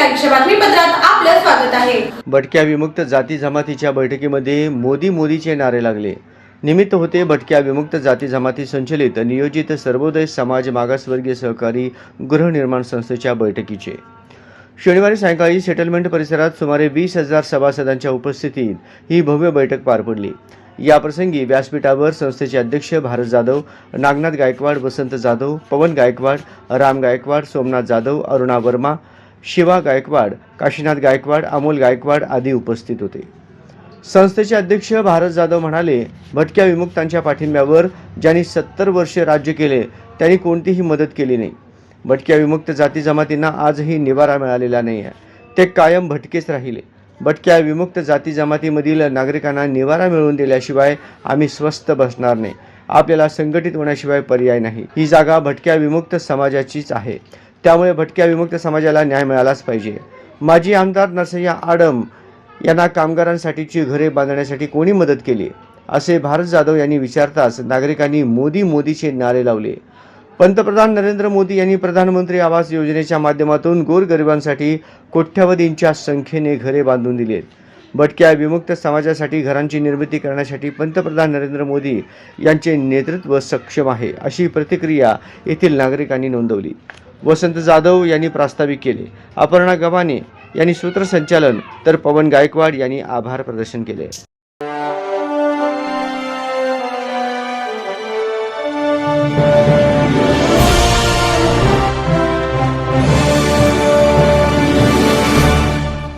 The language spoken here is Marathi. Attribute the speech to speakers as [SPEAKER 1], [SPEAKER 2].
[SPEAKER 1] आपलं स्वागत आहे.
[SPEAKER 2] भटक्या विमुक्त जाती जमातीच्या बैठकीमध्ये मोदी मोदीचे नारे लागले. निमित्त होते भटक्या विमुक्त जाती जमाती संचलित नियोजित सर्वोदय समाज मागासवर्गीय सहकारी गृहनिर्माण संस्थेच्या बैठकीचे. शनिवारी सायंकाळी सेटलमेंट परिसरात सुमारे वीस हजार सभासदांच्या उपस्थितीत ही भव्य बैठक पार पडली. याप्रसंगी व्यासपीठावर संस्थेचे अध्यक्ष भारत जाधव नागनाथ गायकवाड वसंत जाधव पवन गायकवाड राम गायकवाड सोमनाथ जाधव अरुणा वर्मा शिवा गायकवाड काशीनाथ गायकवाड अमोल गायकवाड आदी उपस्थित होते. संस्थेचे अध्यक्ष भारत जाधव म्हणाले भटक्या विमुक्तांच्या पाठिंब्यावर ज्यांनी सत्तर वर्षे राज्य केले त्यांनी कोणतीही मदत केली नाही. भटक्या विमुक्त जाती जमातींना आजही निवारा मिळालेला नाही आहे. ते कायम भटकेच राहिले. भटक्या विमुक्त जाती जमातीमधील नागरिकांना निवारा मिळवून दिल्याशिवाय आम्ही स्वस्थ बसणार नाही. आपल्याला संघटित होण्याशिवाय पर्याय नाही. ही जागा भटक्या विमुक्त समाजाचीच आहे. त्यामुळे भटक्या विमुक्त समाजाला न्याय मिळालाच पाहिजे. माजी आमदार नरसय्या आडम यांना कामगारांसाठीची घरे बांधण्यासाठी कोणी मदत केली? असे भारत जाधव यांनी विचारताच नागरिकांनी मोदी मोदीचे नारे लावले. पंतप्रधान नरेंद्र मोदी यांनी प्रधानमंत्री आवास योजनेच्या माध्यमातून गोरगरिबांसाठी कोट्यवधींच्या संख्येने घरे बांधून दिलीत. भटक्या विमुक्त समाजासाठी घरांची निर्मिती करण्यासाठी पंतप्रधान नरेंद्र मोदी यांचे नेतृत्व सक्षम आहे अशी प्रतिक्रिया येथील नागरिकांनी नोंदवली. वसंत जाधव यांनी प्रास्ताविक केले. अपर्णा गव्हाणे यांनी सूत्रसंचालन तर पवन गायकवाड यांनी आभार प्रदर्शन केले.